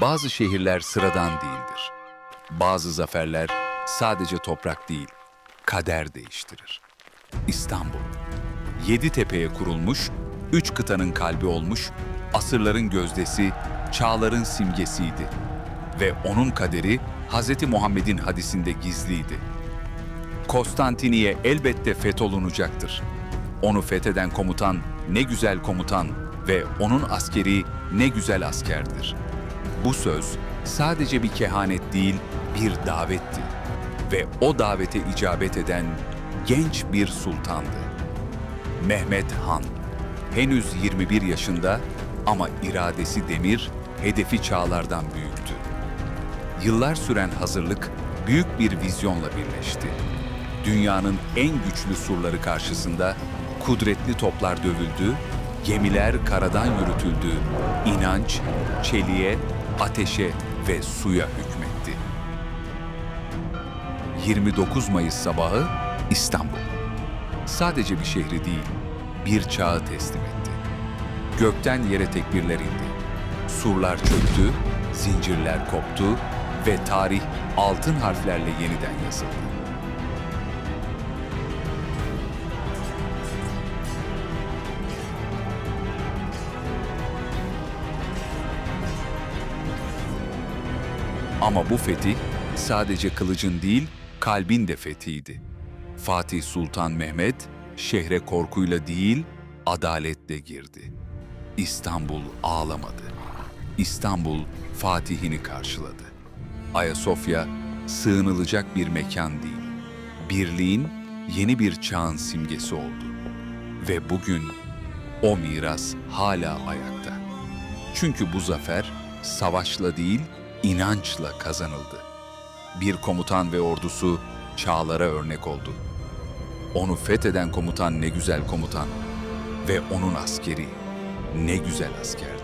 Bazı şehirler sıradan değildir. Bazı zaferler sadece toprak değil, kader değiştirir. İstanbul, yedi tepeye kurulmuş, üç kıtanın kalbi olmuş, asırların gözdesi, çağların simgesiydi. Ve onun kaderi Hz. Muhammed'in hadisinde gizliydi. Konstantiniye elbette fetholunacaktır. Onu fetheden komutan ne güzel komutan ve onun askeri ne güzel askerdir. Bu söz sadece bir kehanet değil, bir davetti. Ve o davete icabet eden genç bir sultandı. Mehmet Han. Henüz 21 yaşında ama iradesi demir, hedefi çağlardan büyüktü. Yıllar süren hazırlık büyük bir vizyonla birleşti. Dünyanın en güçlü surları karşısında kudretli toplar dövüldü, gemiler karadan yürütüldü, inanç çeliğe, ateşe ve suya hükmetti. 29 Mayıs sabahı İstanbul. Sadece bir şehri değil, bir çağı teslim etti. Gökten yere tekbirler indi. Surlar çöktü, zincirler koptu ve tarih altın harflerle yeniden yazıldı. Ama bu fetih sadece kılıcın değil, kalbin de fethiydi. Fatih Sultan Mehmet şehre korkuyla değil, adaletle girdi. İstanbul ağlamadı. İstanbul Fatih'ini karşıladı. Ayasofya sığınılacak bir mekan değil. Birliğin yeni bir çağın simgesi oldu. Ve bugün o miras hala ayakta. Çünkü bu zafer savaşla değil, inançla kazanıldı. Bir komutan ve ordusu çağlara örnek oldu. Onu fetheden komutan ne güzel komutan ve onun askeri ne güzel askerdi.